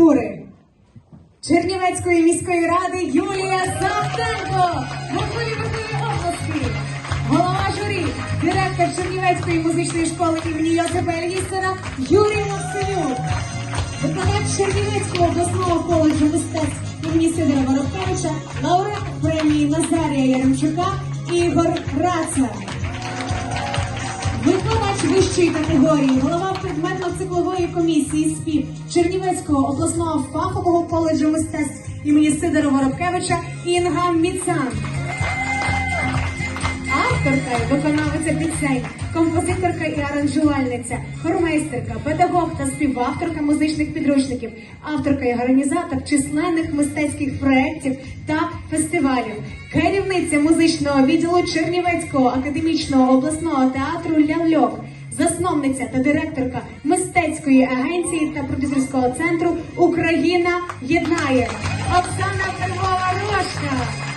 культури Чернівецької міської ради Юлія Завтенко. Верхові верхові області. Голова журі, директор Чернівецької музичної школи імені Йосипа Ельгістера Юрій Максимюк. Викладач Чернівецького обласного коледжу мистецтв імені Сидора Воробкевича, лауреат премії Назарія Яремчука Ігор Раца. Викладач вищої категорії, голова предметно-циклової комісії СПІВ Чернівецького обласного фахового коледжу мистецтв імені Сидора Воробкевича Інга Міцан. Авторка і виконавиця пісень, композиторка і аранжувальниця, хормейстерка, педагог та співавторка музичних підручників, авторка і організатор численних мистецьких проєктів та фестивалів, керівниця музичного відділу Чернівецького академічного обласного театру Ляльок, засновниця та директорка мистецької агенції та продюсерського центру Україна єднає Оксана Перлова Рожка.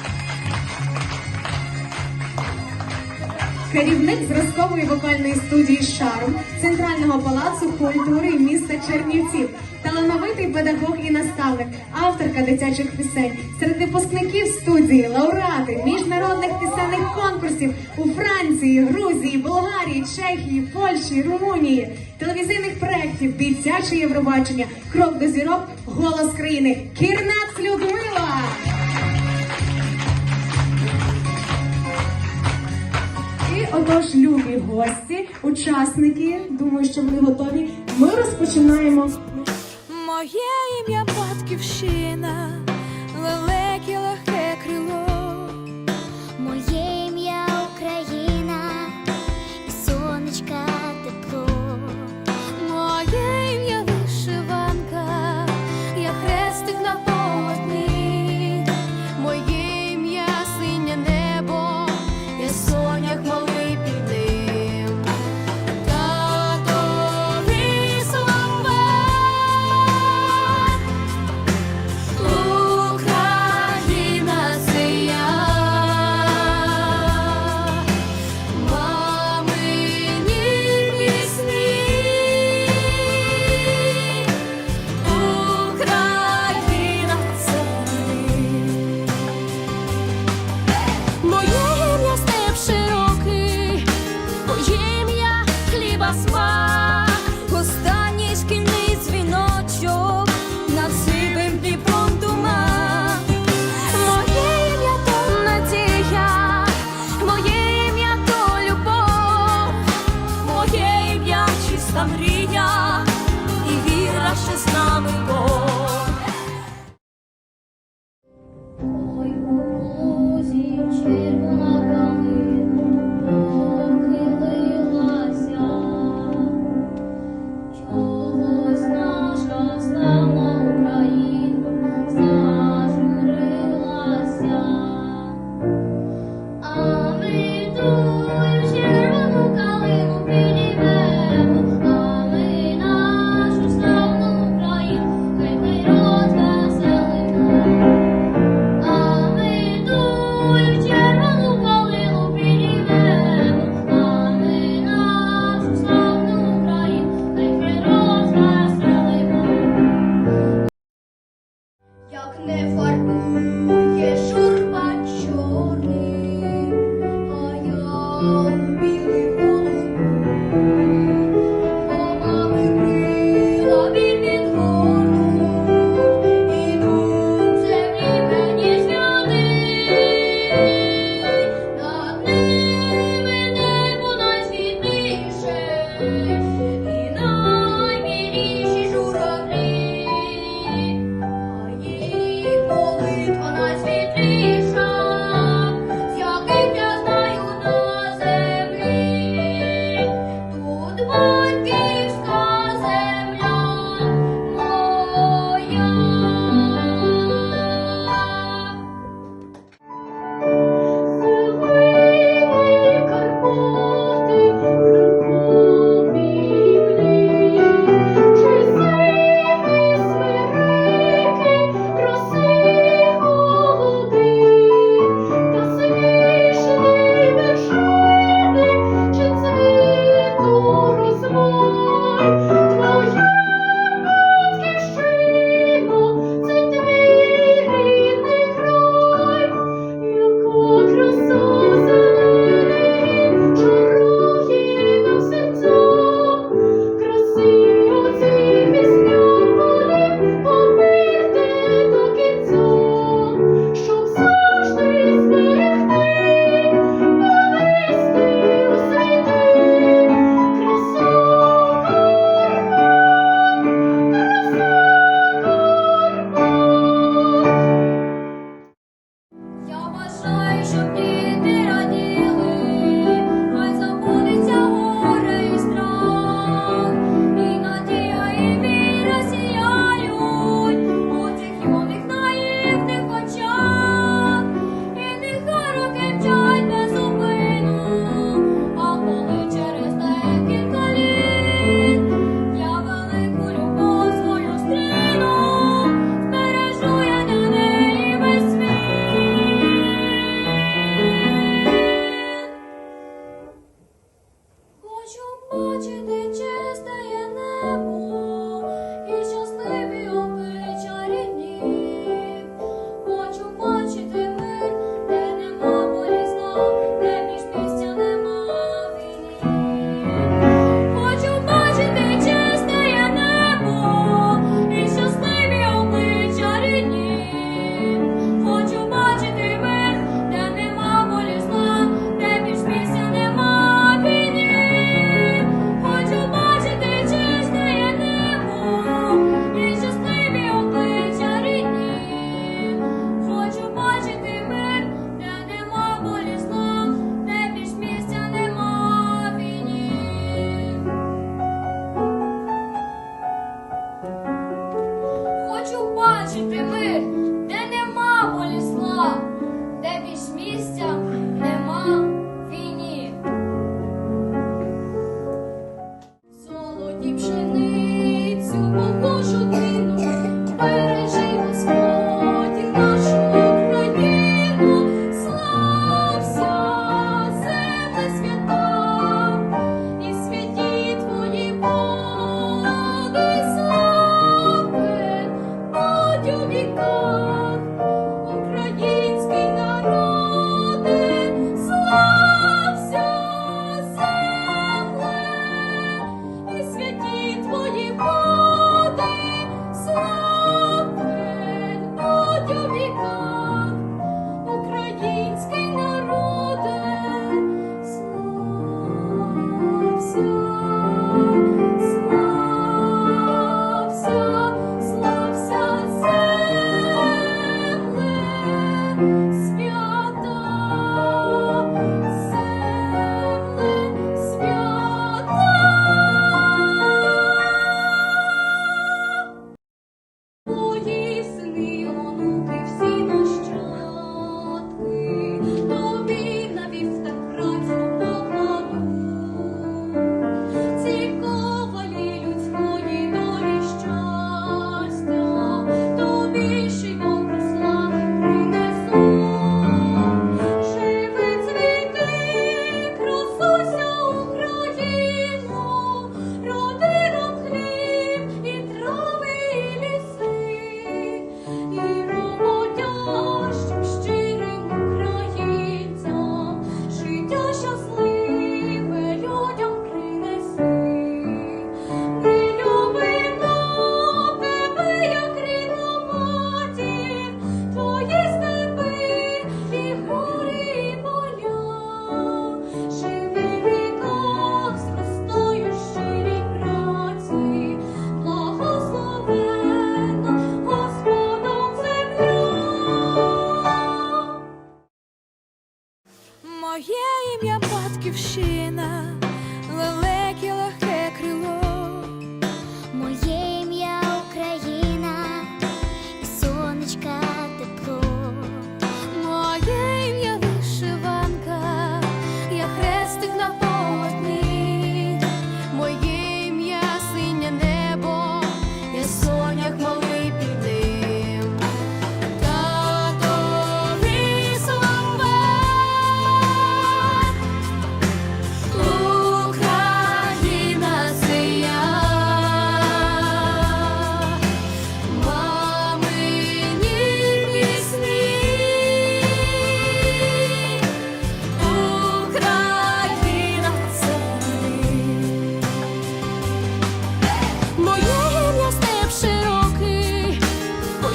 Керівник зразкової вокальної студії Шарм Центрального палацу культури міста Чернівців, талановитий педагог і наставник, авторка дитячих пісень, серед випускників студії, лауреати міжнародних пісенних конкурсів у Франції, Грузії, Болгарії, Чехії, Польщі, Румунії, телевізійних проєктів, дитяче Євробачення, крок до зірок, голос країни. Кірнац Людмила! Отож, любі гості, учасники, думаю, що вони готові. Ми розпочинаємо. Моє ім'я батьківщина,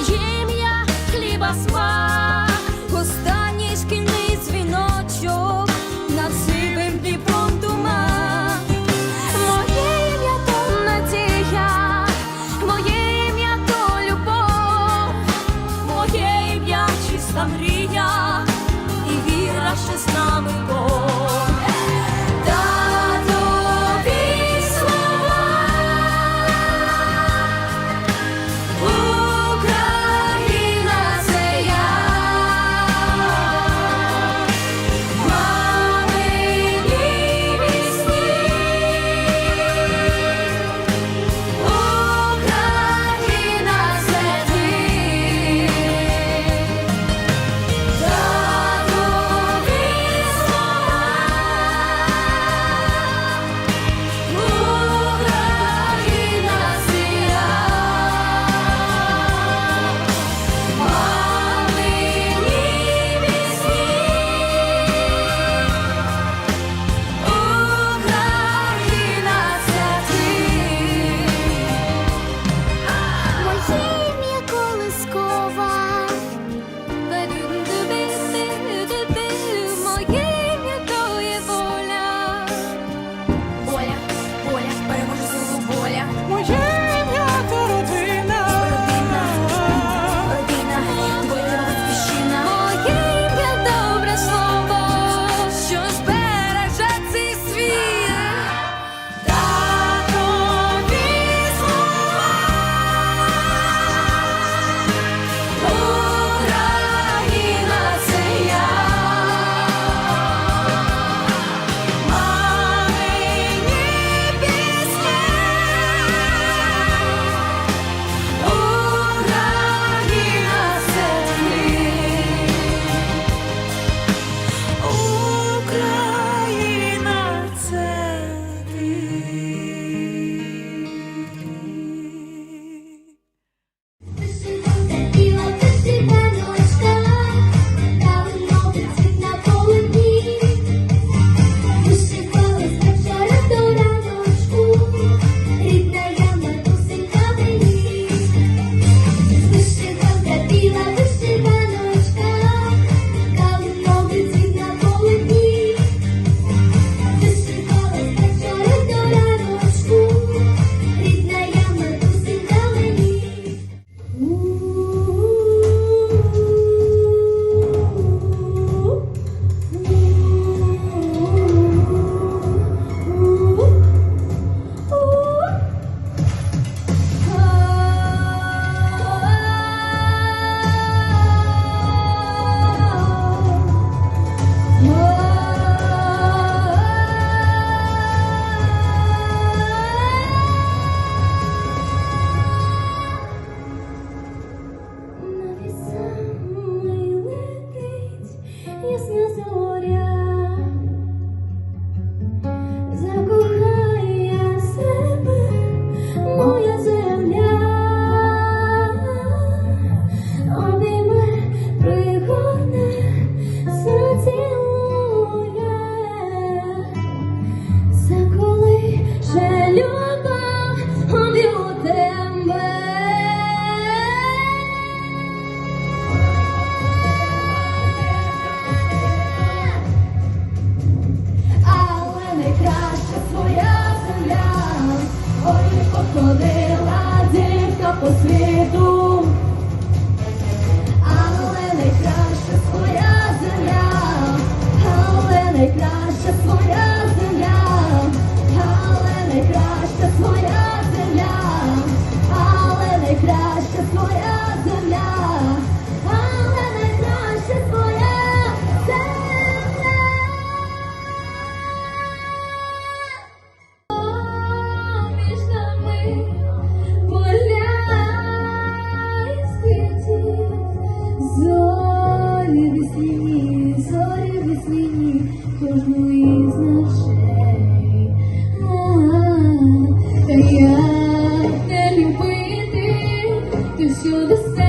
їм я хліба смак. Isn't it to the same.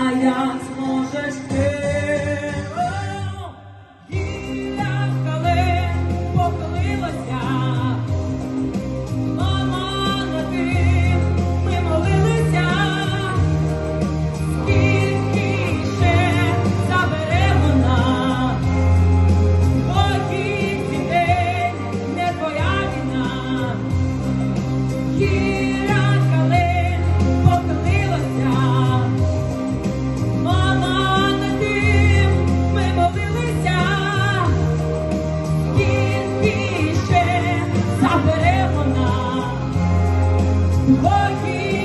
А як зможеш ти? Working.